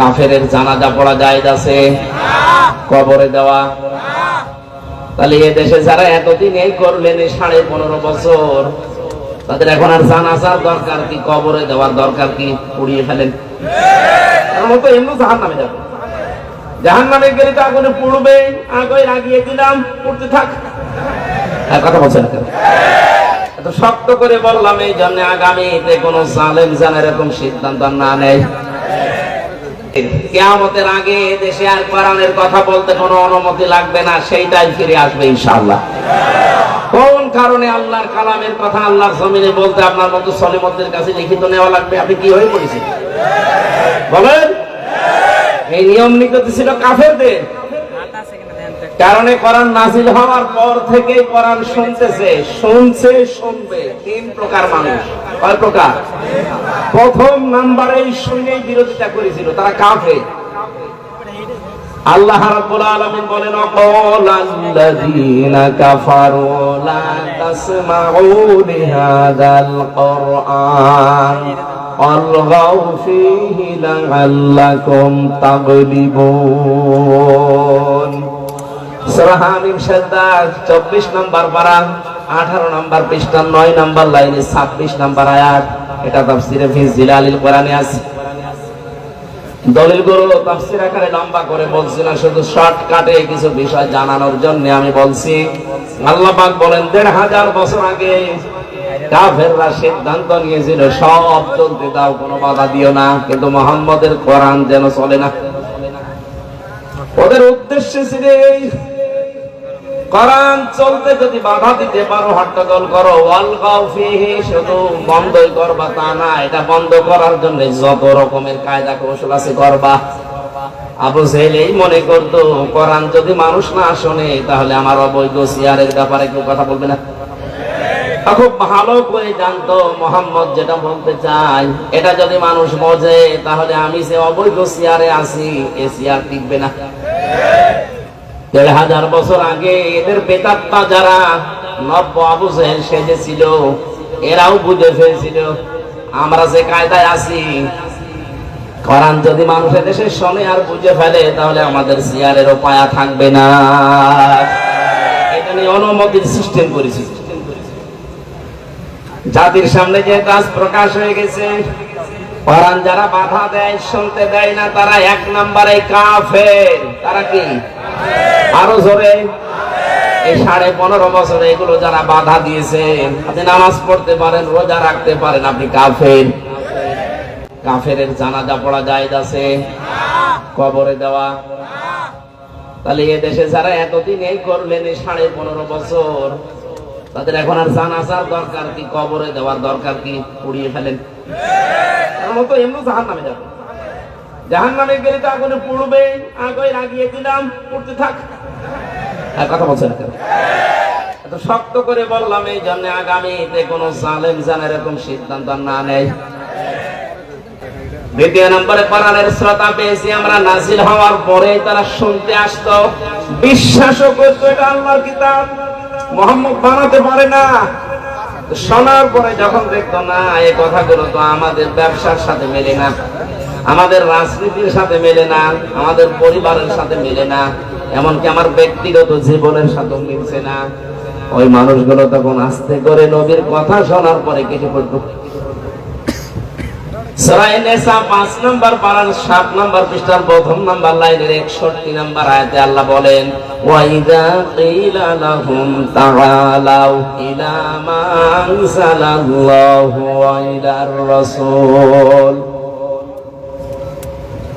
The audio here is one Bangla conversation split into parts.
কাফের জানাজা পড়া যায় আছে? কবরে দেওয়া? তাহলে এ দেশে যারা এতদিন এই করলেন সাড়ে পনেরো বছর, তাদের এখন আর জানাজার দরকার কি, কবরে দেওয়ার দরকার কি, পুড়িয়ে ফেলেন? জাহান নামে গেলে তো আগুনে পুড়বে আগে লাগিয়ে দিলাম, পুড়তে থাক। আর কথা বলছে না কেন? এত শক্ত করে বললাম, এই জন্য আগামীতে কোন জালেম জান এরকম সিদ্ধান্ত না নেয়। কেয়ামতের আগে দেশে আর কোরআনের কথা বলতে কোনো অনুমতি লাগবে না সেইটাই ফিরে আসবে কোন কারণে আল্লাহর কালামের কথা আল্লাহর জমিনে বলতে আপনার মতো কাছে লিখিত নেওয়া লাগবে? আপনি কি হয়ে পড়েছেন? বলেন। এই নিয়ম নীতি ছিল কাফেরদের। কারণে কোরআন নাজিল হওয়ার পর থেকে কোরআন শুনতেছে, শুনছে, শুনবে। তিন প্রকার মানুষ। কয় প্রকার? প্রথম নাম্বারে শুনেই বিরোধিতা করেছিল, তারা কাফে আল্লাহ রাব্বুল আলামিন বলেন অকলাল্লাযীনা কাফারু লা তাসমাউ লিহাদাল কুরআন অলগাউ ফীহি লাআল্লাকুম তাগলিবুন। 24 নম্বর পারা 18 নম্বর পৃষ্ঠা 9 নম্বর লাইনে 26 নম্বর আয়াত। এটা জিলালিল কোরআনে আছে। কিছু বিষয় জানানোর জন্য আমি বলছি। আল্লাহ বলেন, দেড় হাজার বছর আগে কাফেররা সিদ্ধান্ত নিয়েছিল, সব চলতে দাও, কোনো বাধা দিও না, কিন্তু মোহাম্মদের কোরআন যেন চলে না। ওদের উদ্দেশ্য ছিল এই কোরআন চলতে যদি বাধা দিতে পারো হট্টগোল করো। শুধু বন্ধই করবা তা না, এটা বন্ধ করার জন্য যত রকমের কায়দা কৌশল আছে করবা। আবু জেহেল এই মনে করতো কোরআন যদি মানুষ না শোনে, তাহলে আমার অবৈধ সিয়ারের ব্যাপারে কেউ কথা বলবে না। খুব ভালো করে জানতো মোহাম্মদ যেটা বলতে চাই এটা যদি মানুষ বোঝে, তাহলে আমি যে অবৈধ সিয়ারে আছি, এ সিয়ার টিকবে না। দেড় হাজার বছর আগে এদের বেতাত্মা যারা নব্য আবু জেহেল সেজেছিল, এরাও বুঝে ফেলছিল, আমরা যে কায়দায় আছি, কোরআন যদি মানুষের দেশে শোনে আর বুঝে ফেলে, তাহলে আমাদের সিয়ারের পায়া থাকবে না। অনুমতির সিস্টেম করেছি। জাতির সামনে যে কাজ প্রকাশ হয়ে গেছে, কোরআন যারা বাধা দেয়, শুনতে দেয় না, তারা এক নম্বরে কাফের। তারা কি? আরও জোরে। এই সাড়ে পনেরো বছরে এগুলো যারা বাধা দিয়েছেন, আপনি নামাজ পড়তে পারেন, রোজা রাখতে পারেন, আপনি কাফের। কাফের জানাজা পড়া যায় আছে। কবরে দেওয়া। তাহলে এ দেশে যারা এতদিন এই করলেন, এই সাড়ে পনেরো বছর, তাদের এখন আর জানাজার দরকার কি, কবরে দেওয়ার দরকার কি, পুড়িয়ে ফেলেন। মতো এমনি জাহান নামে যাবে। জাহান নামে গেলে তো আগুনে পুড়বে আগে লাগিয়ে দিলাম, পুড়তে থাক। আর কথা বলছে না এত শক্ত করে বললাম, এই জন্য আগামীতে কোন জালেম জান এরকম সিদ্ধান্ত না নেয় দ্বিতীয় নম্বরে কোরআনের শ্রোতা পেয়েছি, আমরা নাজিল হওয়ার পরে তারা শুনতে আসতো। বিশ্বাসও করতো এটা আল্লাহর কিতাব। মোহাম্মদ বানাতে পারে না। শোনার পরে যখন দেখতো, না এই কথাগুলো তো আমাদের ব্যবসার সাথে মেলে না। আমাদের রাজনীতির সাথে মেলে না, আমাদের পরিবারের সাথে মেলে না, এমনকি আমার ব্যক্তিগত জীবনের সাথে মিলছে না। ওই মানুষগুলো তখন আস্তে করে নবীর কথা শোনার পরে কেটে পড়তো পাঁচ আল্লাহ বলেন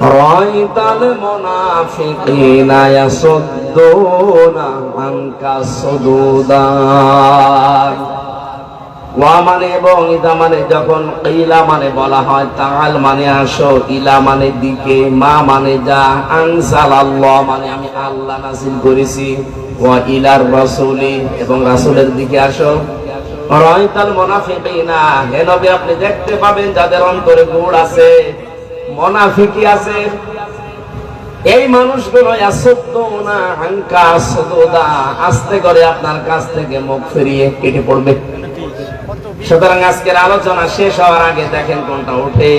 رأيت المنافقين يصدون عنك صدودا ওয়া মানে এবং ইদা মানে যখন ইলা মানে বলা হয় তাআল মানে আসো ইলা মানে দিকে মা মানে যা আনসাল আল্লাহ মানে আমি আল্লাহ নাজিল করেছি ওয়া ইলার রাসূলি এবং রাসূলের দিকে আসো রাইতাল মুনাফিকিনা হে নবী আপনি দেখতে পাবেন যাদের অন্তরে গুড় আছে মুনাফিকি আছে। এই মানুষগুলো ইয়াসুদ্দুনা আনকা সুদুদা, আস্তে করে আপনার কাছ থেকে মুখ ফিরিয়ে কেটে পড়বে। সুতরাং আজকের আলোচনা শেষ হওয়ার আগে দেখেন কোনটা ওঠে।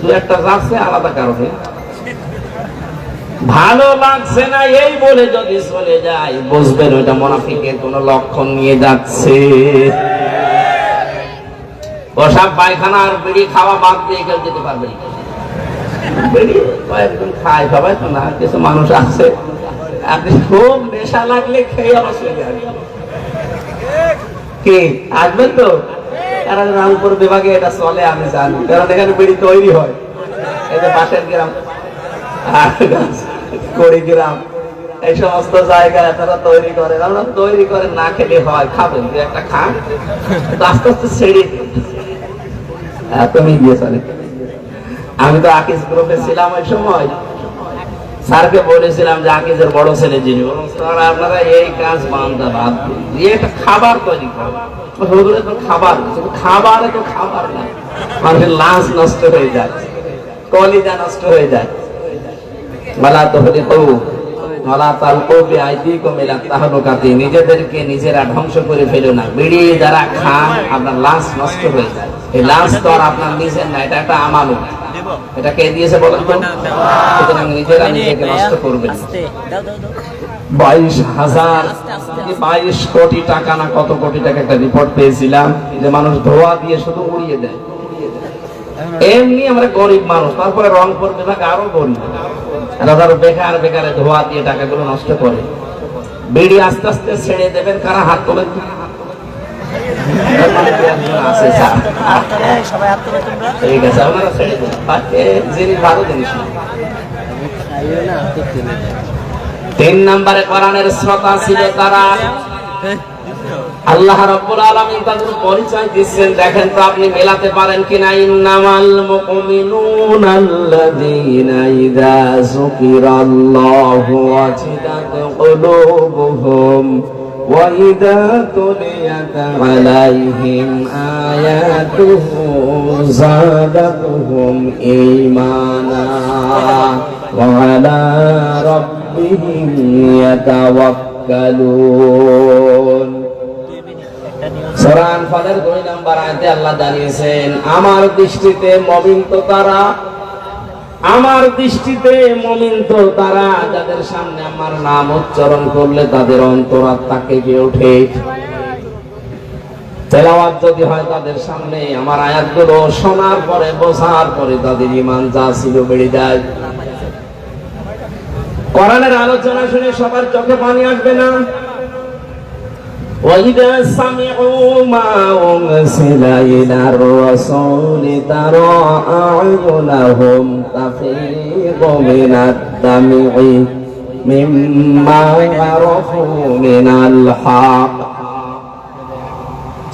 দু একটা যাচ্ছে, আলাদা কারণে ভালো লাগছে না এই বলে যদি চলে যায়, বুঝবেন ওইটা মোনাফিকের কোন লক্ষণ নিয়ে যাচ্ছে। পোশাক পায়খানা আর বিড়ি খাওয়া বাদ দিয়ে কেউ যেতে পারবে তৈরি হয়। এই যে পাশের গ্রাম। কুড়িগ্রাম এই সমস্ত জায়গায় তারা তৈরি করে। তৈরি করে না খেলে হয়। খাবেন, দু একটা খান। আস্তে আস্তে ছেড়ে তুমি গিয়ে চলে। আমি তো আকিস গ্রুপে ছিলাম ওই সময়। স্যারকে বলেছিলাম যে আকিজের বড় ছেলে যিনি। আপনারা এই কাজ বাদ। দিয়ে একটা খাবার তৈরি তো খাবার খাবারে তো খাবার না। মানুষের নষ্ট হয়ে যায়, কলিজা নষ্ট হয়ে যায়। তোহরে তো তাহলুকাতি। নিজেদেরকে নিজেরা ধ্বংস করে ফেলো না। বিড়ি যারা খান আপনার লাঞ্চ নষ্ট হয়ে যায়। এই লাঞ্চ তো আর আপনার নিজের না এটা একটা আমানত এটা কে দিয়েছে বলেন তো? সুতরাং নিজেরা নিজেকে নষ্ট করবেন বাইশ হাজার বাইশ কোটি টাকা না কত কোটি টাকা একটা রিপোর্ট পেয়েছিলাম যে মানুষ ধোয়া দিয়ে শুধু উড়িয়ে দেয়। এমনি আমরা গরিব মানুষ তারপরে রংপুর বিভাগ আরও গরিব। ধরো বেকার বেকারে ধোয়া দিয়ে টাকাগুলো নষ্ট করে। বিড়ি আস্তে আস্তে ছেড়ে দেবেন কারা হাত তোলেন তো? এর মানে কি একজন তিন নম্বরে কোরআনের শ্রোতা ছিল তারা। আল্লাহ রাব্বুল আলামিন তাদের পরিচয় দিচ্ছেন। দেখেন তো আপনি মেলাতে পারেন কিনা ইন্নামাল মুমিনুনা আল্লাযীনা ইযা যুকিরাল্লাহু ওয়াজিলাত কুলুবুহুম। وإذا تليت عليهم آياته زادتهم إيمانا وعلى ربهم يتوكلون সরান ফাদের দুই নাম্বার আয়তে আল্লাহ জানিয়েছেন আমার দৃষ্টিতে মমিন তো তারা আমার দৃষ্টিতে মমিন তো তারা যাদের সামনে আমার নাম উচ্চারণ করলে তাদের অন্তরাত্মা কেঁপে ওঠে তেলাওয়াত যদি হয় তাদের সামনে আমার আয়াতগুলো শোনার পরে বোঝার পরে তাদের ইমান যা ছিল বেড়ে যায় কোরআনের আলোচনা শুনে সবার চোখে পানি আসবে না وإذا سمعوا ما أنزل إلى الرسول ترى أعينهم تفيض من الدمع مما عرفوا من الحق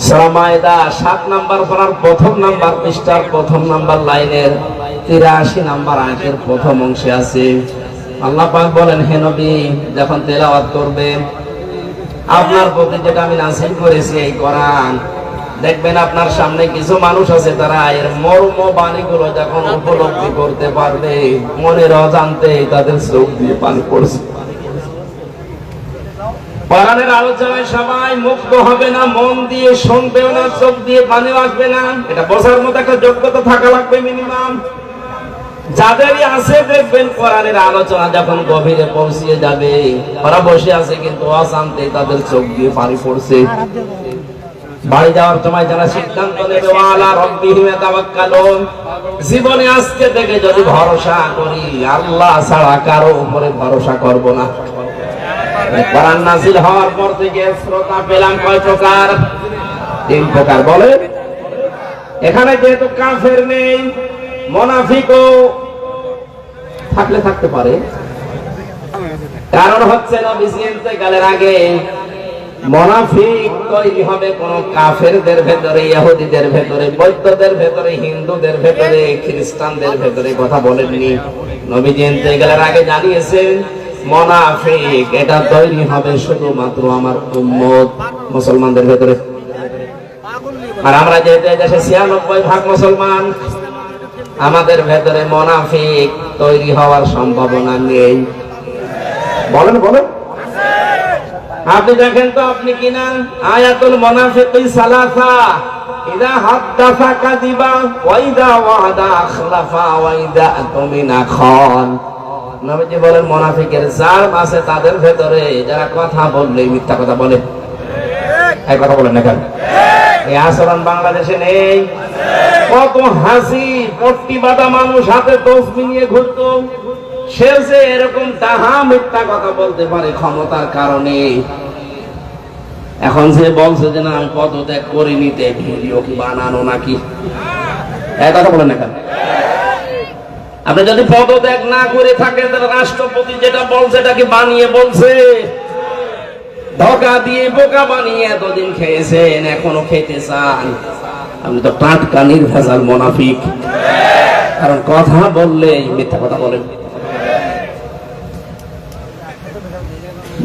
শ্রমায়দা সাত নাম্বার পড়ার প্রথম নাম্বার পৃষ্ঠার প্রথম নাম্বার লাইনের তিরাশি নাম্বার আঁকের প্রথম অংশে আছে আল্লাহ পাক বলেন হে নবী যখন তেলাওয়াত করবেন আপনার প্রতি যেটা আমি নাসিল করেছি এই কোরআন দেখবেন আপনার সামনে কিছু মানুষ আছে, তারা এর মর্ম বাণীগুলো যখন উপলব্ধি করতে পারবে, মনের অজান্তে তাদের চোখ দিয়ে পানি পড়ছে। কোরআনের আলোচনায় সবাই মুক্ত হবে না, মন দিয়ে শুনবেও না, চোখ দিয়ে পানি না। এটা মতো একটা যোগ্যতা থাকা লাগবে মিনিমাম যাদেরই আছে দেখবেন কোরআনের আলোচনা যখন গভীরে পৌঁছিয়ে যাবে, ওরা বসে আছে কিন্তু অশান্তি তাদের চোখ দিয়ে পানি পড়ছে। বাড়ি যাওয়ার সময় যারা সিদ্ধান্ত নেবে জীবনে আজকে থেকে যদি ভরসা করি, আল্লাহ ছাড়া কারও উপরে ভরসা করব না। এখানে যেহেতু নেই থাকলে থাকতে পারে। কারণ হচ্ছে না বিসিএনতে গেলের আগে মোনাফিক তৈরি হবে কোন ভেতরে ভেতরে ভেতরে, হিন্দুদের ভেতরে, খ্রিস্টানদের ভেতরে, কথা গেলের আগে জানিয়েছেন এটা তৈরি হবে শুধুমাত্র আমার উম্মত মুসলমানদের ভেতরে। আর আমরা যেহেতু দেশে ছিয়ানব্বই ভাগ মুসলমান। আমাদের ভেতরে মোনাফিক তৈরি হওয়ার সম্ভাবনা নেই। বলেন বলেন। আপনি দেখেন তো আপনি কিনা আয়াতুল মোনাফিক সালাসা। ইদা হাদ্দাসা কাযিবা ওয়া ইদা ওয়াদা আখলাফা ওয়া ইদা তুমিনা খান। নবীজি বলেন মুনাফিকের জার্ম আছে তাদের ভেতরে। যারা কথা বললে মিথ্যা কথা বলে। এই কথা বলেন না কেন? এই আচরণ বাংলাদেশে নেই। কত হাসি পট্টি বাঁধা মানুষ হাতে তসবি নিয়ে ঘুরতো। সে যে এরকম তাহা মিথ্যা কথা বলতে পারে ক্ষমতার কারণে। এখন সে বলছে যে না, আমি পদত্যাগ করে নিতে ভিডিও বানানো নাকি? কথা বলেন না কেন? আপনি যদি পদত্যাগ না করে থাকেন, তাহলে রাষ্ট্রপতি যেটা বলছে এটাকে বানিয়ে বলছে? ধোকা দিয়ে বোকা বানিয়ে এতদিন খেয়েছেন, এখনও খেতে চান। আপনি তো টাটকা নির্ভেজাল মোনাফিক। কারণ কথা বললে মিথ্যা কথা বলেন।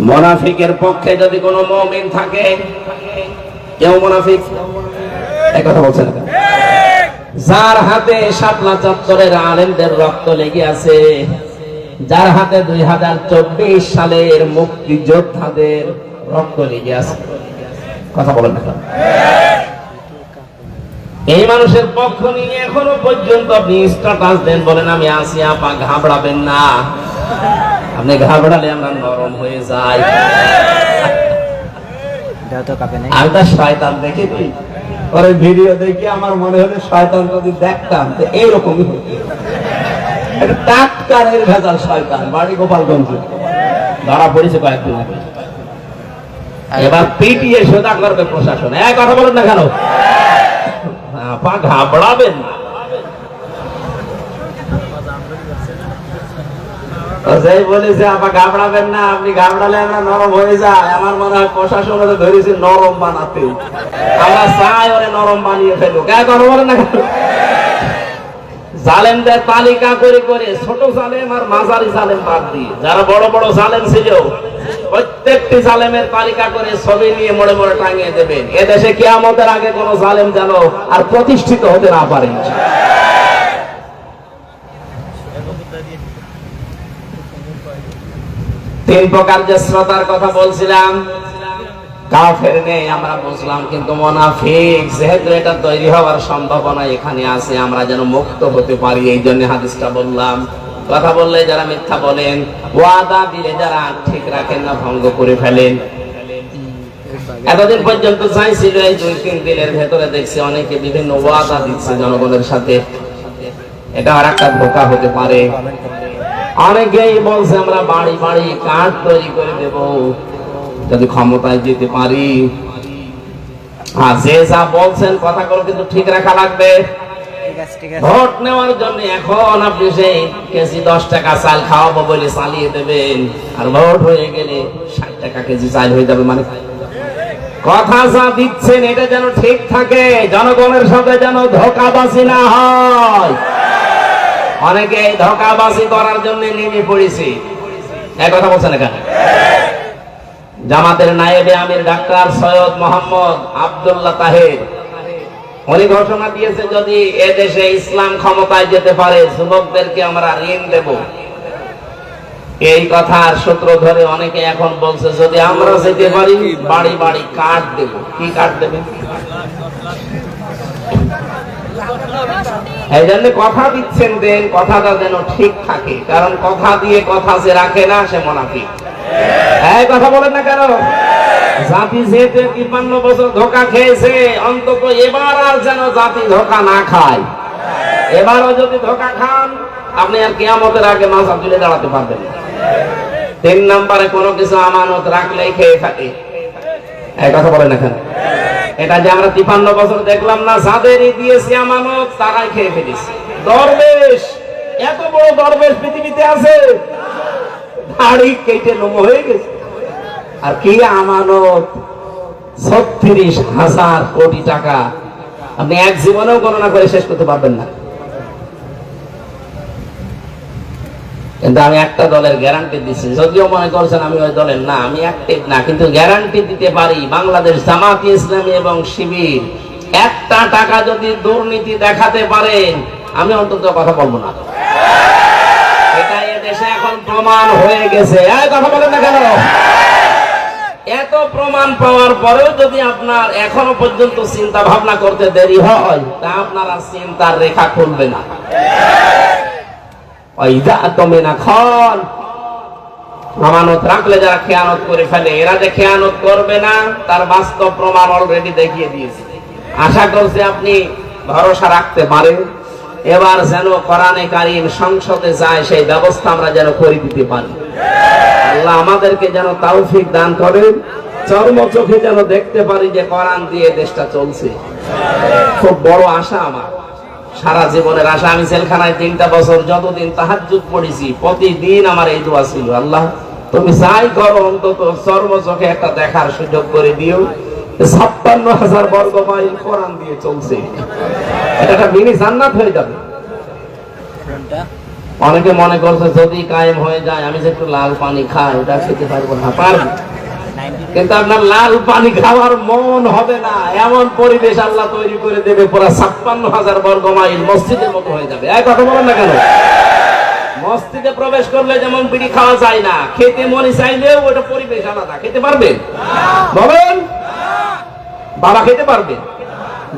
মোনাফিকের পক্ষে যদি কোনো মমিন থাকে, কেউ মোনাফিক? এই কথা বলছেন না যার হাতে শাপলা চত্বরের আলেমদের রক্ত লেগে আছে, যার হাতে দুই হাজার চব্বিশ সালের মুক্তিযোদ্ধাদের রক্ত লেগে আছে। কথা বলেন এই মানুষের পক্ষ নিয়ে এখনও পর্যন্ত আপনি স্ট্যাটাস দেন বলেন, আমি আসি আপা, ঘাবড়াবেন না। আপনি ঘাবড়ালে আমরা নরম হয়ে যাই। আমি তো শয়তান পরে ভিডিও দেখি আমার মনে হলো শয়তান যদি দেখতাম তো এইরকমই হতো। টাটকা শয়তান বাড়ি গোপালগঞ্জ। ধরা পড়েছে কয়েকদিন আগে। এবার পিটিয়ে সোজা করবে প্রশাসন। এক কথা বলেন না কেন? আপা ঘাবড়াবেন না। সেই আপা না, আপনি নরম হয়ে যায় আমার মনে হয় প্রশাসন নরম বানাতে। আমরা চাই ওরে নরম বানিয়ে বলেন না জালেমদের তালিকা করে করে ছোট জালেম আর মাঝারি জালেম বাদ দিয়ে। যারা বড় বড় জালেম ছিল, প্রত্যেকটি জালেমের তালিকা করে ছবি নিয়ে মোড়ে মোড়ে টাঙিয়ে দেবেন। এদেশে কিয়ামতের আগে কোন জালেম যেন আর প্রতিষ্ঠিত হতে না পারে। তিন প্রকার যে শ্রোতার কথা বলছিলাম, কাফের নেই, আমরা বুঝলাম, কিন্তু মোনাফিক, যেহেতু এটা তৈরি হওয়ার সম্ভাবনা এখানে আছে, আমরা যেন মুক্ত হতে পারি, এই জন্য হাদিসটা বললাম। কথা বললে যারা মিথ্যা বলেন, ওয়াদা দিলে যারা ঠিক রাখেন না, ভঙ্গ করে ফেলেন। এতদিন পর্যন্ত চাইছিল এই দুই তিন দিনের ভেতরে দেখছি অনেকে বিভিন্ন ওয়াদা দিচ্ছে জনগণের সাথে। এটা আর একটা ধোকা হতে পারে। অনেকেই বলছে আমরা বাড়ি বাড়ি কার্ড তৈরি করে দেব। যদি ক্ষমতায় যেতে পারি। আর যে যা বলছেন কথাগুলো কিন্তু ঠিক রাখা লাগবে। ভোট নেওয়ার জন্য এখন আপনি সেই কেজি দশ টাকা চাল খাওয়াবো বলে চালিয়ে দেবেন। আর ভোট হয়ে গেলে ষাট টাকা কেজি চাল হয়ে যাবে মানে কথা যা দিচ্ছেন এটা যেন ঠিক থাকে। জনগণের সাথে যেন ধোকাবাজি না হয়। অনেকে ধোকাবাজি করার জন্য নেমে পড়েছে। এক কথা বলছেন এখানে? জামাতের নায়েবে আমির ডাক্তার সৈয়দ মোহাম্মদ আব্দুল্লাহ তাহের। উনি ঘোষণা দিয়েছে, যদি এদেশে ইসলাম ক্ষমতায় যেতে পারে, যুবকদেরকে আমরা ঋণ দেব। এই কথার সূত্র ধরে অনেকে এখন বলছে, যদি আমরা যেতে পারি, বাড়ি বাড়ি কার্ড দেব। কি কার্ড দেবে এই জন্য কথা দিচ্ছেন দেন, কথাটা যেন ঠিক থাকে। কারণ কথা দিয়ে কথা যে রাখে না, সে মোনাফিক। এই কথা বলেন না কেন? জাতি যেহেতু তিপ্পান্ন বছর ধোকা খেয়েছে, অন্তত এবার আর যেন জাতি ধোকা না খায়। এবারও যদি ধোকা খান, আপনি আর কেয়ামতের আগে মাথা তুলে দাঁড়াতে পারবেন তিন নম্বরে কোনো কিছু আমানত রাখলেই খেয়ে থাকে। এই কথা বলেন এখানে এটা যে আমরা তিপান্ন বছর দেখলাম না যাদেরই দিয়েছি আমানত তারাই খেয়ে ফেলেছি। দরবেশ, এত বড় দরবেশ পৃথিবীতে আছে দাড়ি কেটে নোমো হয়ে গেছে। আর কি আমানত? ছত্রিশ হাজার কোটি টাকা। আপনি এক জীবনেও গণনা করে শেষ করতে পারবেন না। কিন্তু আমি একটা দলের গ্যারান্টি দিচ্ছি যদিও মনে করছেন আমি ওই দলের না, আমি অ্যাক্টিভ না, কিন্তু গ্যারান্টি দিতে পারি বাংলাদেশ জামাত ইসলামী এবং শিবির। একটা টাকা যদি দুর্নীতি দেখাতে পারেন আমি অন্তত কথা বলব না। এটা দেশে এখন প্রমাণ হয়ে গেছে। কথা বলেন না কেন? এত প্রমাণ পাওয়ার পরেও যদি আপনার এখনও পর্যন্ত চিন্তা ভাবনা করতে দেরি হয়, তা আপনারা চিন্তার রেখা খুলবে না। আমানত রাখলে যারা খেয়ানত করে ফেলে, এরা যে খেয়ানত করবে না, তার বাস্তব প্রমাণ অলরেডি দেখিয়ে দিয়েছে। আশা করছি আপনি ভরসা রাখতে পারেন। এবার যেন কারিম সংসদে যায়, সেই ব্যবস্থা আমরা যেন করে দিতে পারি। আল্লাহ আমাদেরকে যেন তৌফিক দান করেন। চর্ম চোখে যেন দেখতে পারি যে কোরআন দিয়ে দেশটা চলছে। খুব বড় আশা আমার। সারা জীবনের আশা, আমি জেলখানায় তিনটা বছর যতদিন তাহাজ্জুদ পড়েছি, প্রতিদিন আমার এই দোয়া ছিল, আল্লাহ তুমি যাই করো, অন্তত চর্ম চোখে একটা দেখার সুযোগ করে দিও। ছাপ্পান্ন হাজার বর্গ মাইল কোরআন দিয়ে চলছে। এটা একটা মিনি জান্নাত হয়ে যাবে। অনেকে মনে করছে, যদি কায়েম হয়ে যায়, আমি যে একটু লাল পানি খাই, ওটা খেতে পারব না। পারব। কিন্তু আপনার লাল পানি খাওয়ার মন হবে না। এমন পরিবেশ আল্লাহ তৈরি করে দেবে, পুরো ছাপ্পান্ন হাজার বর্গ মাইল মসজিদের মতো হয়ে যাবে। এক কথা বলেন না কেন? মসজিদে প্রবেশ করলে যেমন বিড়ি খাওয়া যায় না, খেতে মনে চাইলেও ওটা পরিবেশ আলাদা। খেতে পারবেন বলেন। বাবা খেতে পারবেন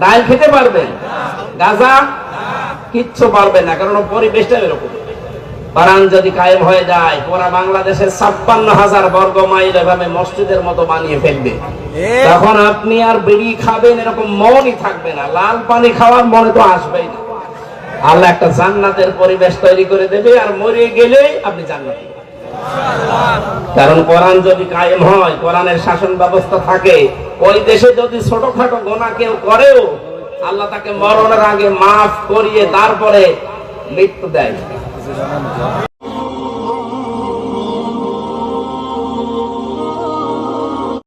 ডাল খেতে পারবেন গাজা? কিচ্ছু পারবেন না, কারণ পরিবেশটা এরকম। বারান যদি কায়েম হয়ে যায় পুরা বাংলাদেশের ছাপ্পান্ন হাজার বর্গ মাইল এভাবে মসজিদের মতো বানিয়ে ফেলবে। তখন আপনি আর বিড়ি খাবেন এরকম মনই থাকবে না। লাল পানি খাওয়ার মনে তো আসবেই না। আল্লাহ একটা জান্নাতের পরিবেশ তৈরি করে দেবে আর মরে গেলেই আপনি জান্নাতি। কারণ কোরআন যদি কায়েম হয় কোরআনের শাসন ব্যবস্থা থাকে ওই দেশে যদি ছোটখাটো গোনা কেউ করেও আল্লাহ তাকে মরণের আগে মাফ করিয়ে তারপরে মৃত্যু দেয়। 自家那么多